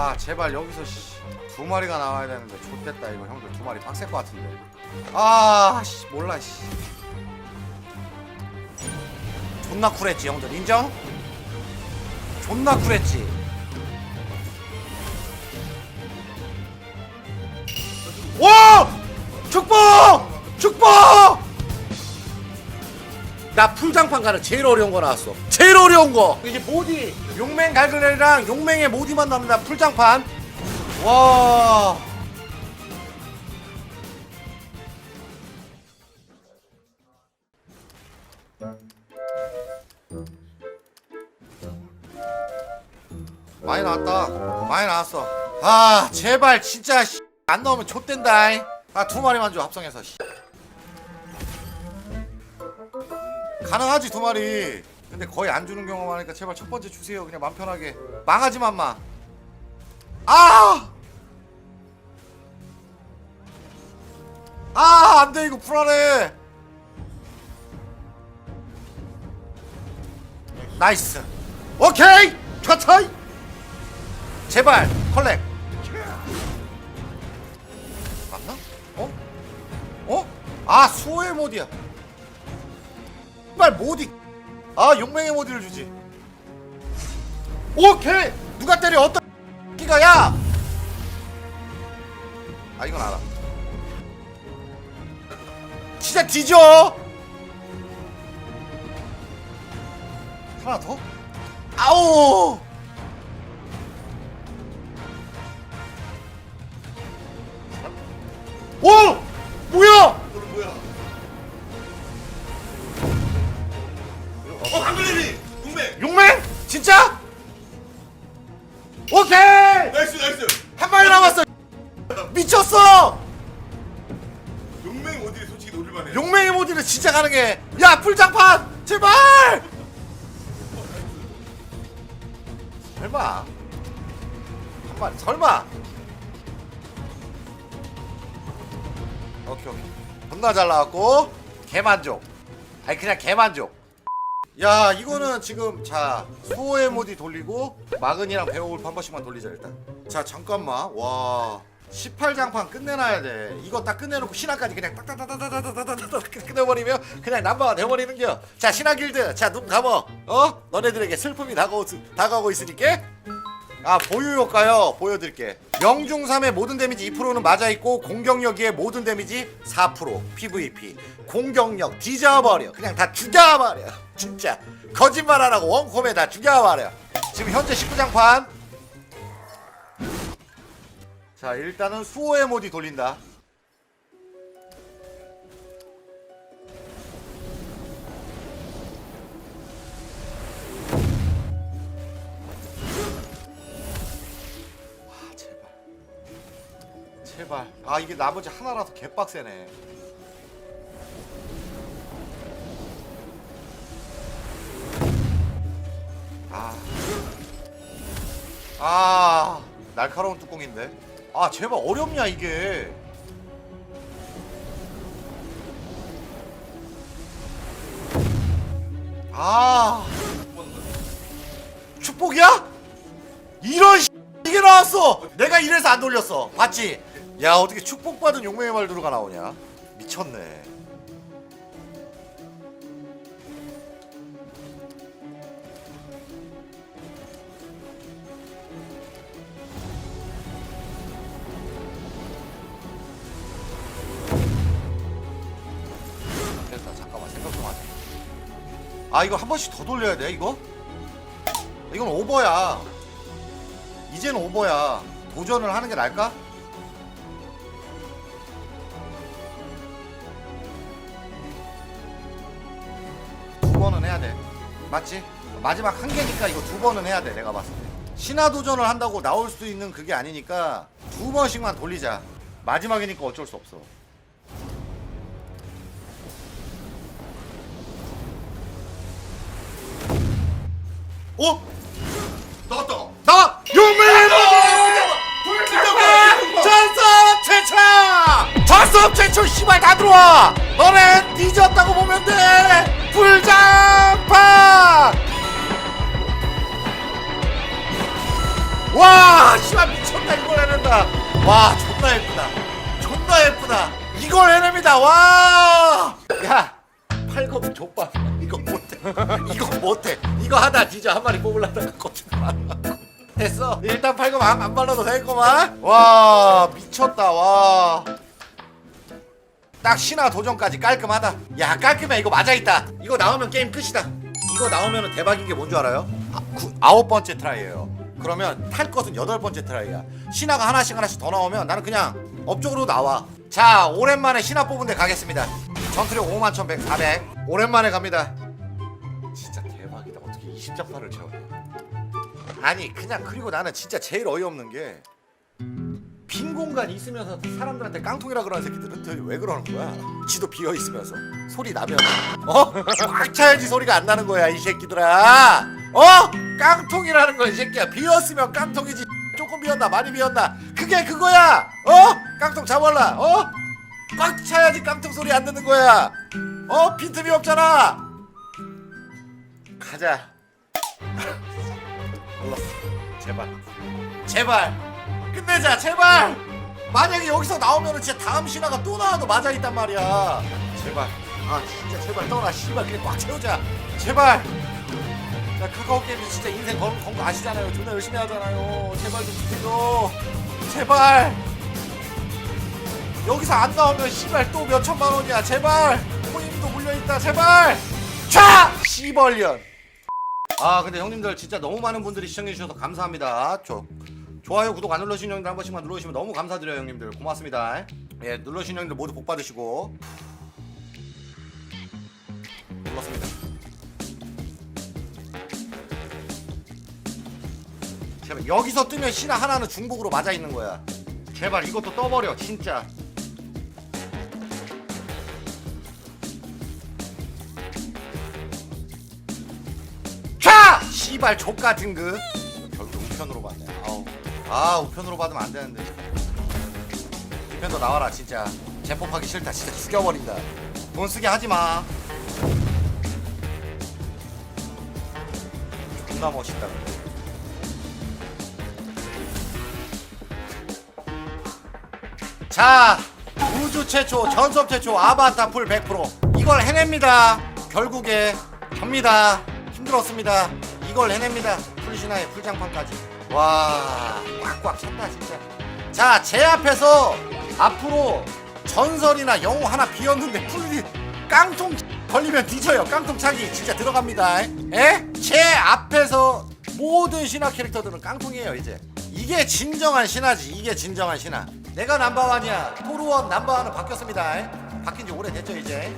아 제발 여기서 씨, 두 마리가 나와야 되는데 좆됐다 이거 형들 두 마리 빡셀 것 같은데 아 씨 몰라 씨 존나 쿨했지 형들 인정? 존나 쿨했지 와! 축복! 축복! 나 풀장판 가는 제일 어려운 거 나왔어. 제일 어려운 거. 이제 모디. 용맹 갈그레랑 용맹의 모디만 남는다. 풀장판. 와. 많이 나왔다. 많이 나왔어. 아, 제발 진짜 씨, 안 나오면 좆된다. 아, 두 마리만 줘 합성해서. 가능하지 두 마리. 근데 거의 안 주는 경우가 많으니까 제발 첫 번째 주세요. 그냥 맘 편하게. 망하지만 마. 아! 아, 안 돼. 이거 불안해. 나이스. 오케이. 좋다. 제발 컬렉. 맞나? 어? 어? 아, 수호의 모드야. 정말 모디 아 용맹의 모디를 주지. 오케이! 누가 때려? 어떤 기가 야아 이건 알아. 진짜 뒤져! 하나 더? 아우 오 나이스 나이스. 한 마리 남았어. 미쳤어. 용맹 어디 솔직히 노릴만해. 용맹의 모드는 진짜 가능해. 야 풀장판! 제발! 설마. 한 마리 설마. 오케이 오케이. 존나 잘 나왔고 개만족. 아니 그냥 개만족. 야 이거는 지금 자 소의 모디 돌리고 마근이랑 배우울프 한 번씩만 돌리자 일단 자 잠깐만. 와. 18장판 끝내놔야 돼. 이거 딱 끝내놓고 신화까지 그냥 딱딱딱딱딱딱딱딱 끝내버리면 그냥 남바가 돼버리는겨 자 신화 길드. 자 눈 감어 어? 너네들에게 슬픔이 다가오, 다가오고 있으니까. 아 보유 효과요. 보여드릴게. 0중3의 모든 데미지 2%는 맞아있고 공격력의 모든 데미지 4% PVP 공격력 뒤져버려. 그냥 다 죽여버려. 진짜. 거짓말 안 하고 원콤에 다 죽여버려. 지금 현재 19장판 자 일단은 수호의 모디 돌린다 아 제발 제발 아 이게 나머지 하나라서 개빡세네 아. 아, 날카로운 뚜껑인데. 아, 제발 어렵냐 이게. 아, 축복이야? 이런 씨, 이게 나왔어. 내가 이래서 안 돌렸어. 봤지? 야, 어떻게 축복받은 용맹의 말두루가 나오냐? 미쳤네. 생각 좀 하자 아 이거 한 번씩 더 돌려야 돼 이거? 이건 오버야. 이제는 오버야. 도전을 하는 게 나을까? 두 번은 해야 돼. 맞지? 마지막 한 개니까 이거 두 번은 해야 돼 내가 봤을 때. 신화 도전을 한다고 나올 수 있는 그게 아니니까 두 번씩만 돌리자. 마지막이니까 어쩔 수 없어 어? 나왔다 나와! 용맹의 전섭 최초! 전섭 최초 씨발 다 들어와! 너넨 뒤졌다고 보면 돼! 불장판! 와 씨발 와 존나 예쁘다 존나 예쁘다 이걸 해냅니다 와 야 팔굽 족밥 이거 못해 이거 못해 이거 하다 진짜 한 마리 뽑으려다가 거짓말 됐어 일단 팔굽 안, 안 발라도 되겠구만 와 미쳤다 와 딱 신화 도전까지 깔끔하다. 야 깔끔해 이거 맞아 있다. 이거 나오면 게임 끝이다. 이거 나오면 대박인 게 뭔 줄 알아요? 아, 구, 아홉 번째 트라이예요. 그러면 탈 것은 여덟 번째 트라이야. 신화가 하나씩 하나씩 더 나오면 나는 그냥 업적으로 나와. 자 오랜만에 신화 뽑은 데 가겠습니다. 전투력 5만 1100 400 오랜만에 갑니다. 20장판을 채웠냐? 아니 그냥 그리고 나는 진짜 제일 어이없는 게 빈 공간 있으면서 사람들한테 깡통이라 그러는 새끼들은 왜 그러는 거야? 지도 비어 있으면서 소리 나면 어? 꽉 차야지 소리가 안 나는 거야 이 새끼들아 어? 깡통이라는 거야 이 새끼야 비었으면 깡통이지 조금 비었나 많이 비었나 그게 그거야 어? 깡통 잡아라 어? 꽉 차야지 깡통 소리 안 듣는 거야 어? 빈틈이 없잖아 가자 몰랐어. 제발. 제발. 끝내자 제발! 만약에 여기서 나오면은 진짜 다음 신화가 또 나와도 맞아 있단 말이야. 제발. 아 진짜 제발 떠나. 씨발 그냥 꽉 채우자. 제발. 나 카카오 게임에서 진짜 인생 건, 건거 아시잖아요. 존나 열심히 하잖아요. 제발 좀 부탁해줘 제발. 여기서 안 나오면 씨발 또 몇 천만 원이야. 제발. 코인도 물려 있다. 제발. 차! 씨벌년 아 근데 형님들 진짜 너무 많은 분들이 시청해 주셔서 감사합니다. 저 좋아요 구독 안 눌러주신 형님들 한 번씩만 눌러주시면 너무 감사드려요 형님들. 고맙습니다. 예 눌러주신 형님들 모두 복 받으시고. 눌렀습니다. 제발 여기서 뜨면 신화 하나는 중복으로 맞아 있는 거야. 제발 이것도 떠버려 진짜 씨발 족 같은 그 결국 우편으로 받네. 아우. 아 우편으로 받으면 안 되는데. 우편도 나와라 진짜. 재법하기 싫다. 진짜 죽여버린다. 돈 쓰게 하지마. 존나 멋있다 자 우주 최초 전섭 최초 아바타 풀 100% 이걸 해냅니다. 결국에 접니다. 힘들었습니다 이걸 해냅니다. 풀신화의 풀장판까지. 와 꽉꽉 찼다 진짜. 자 제 앞에서 앞으로 전설이나 영웅 하나 비었는데 풀이 깡통 걸리면 뒤져요. 깡통 차기 진짜 들어갑니다. 에? 제 앞에서 모든 신화 캐릭터들은 깡통이에요 이제. 이게 진정한 신화지. 이게 진정한 신화. 내가 남바완이야. 토르원 남바완은 바뀌었습니다. 바뀐 지 오래됐죠 이제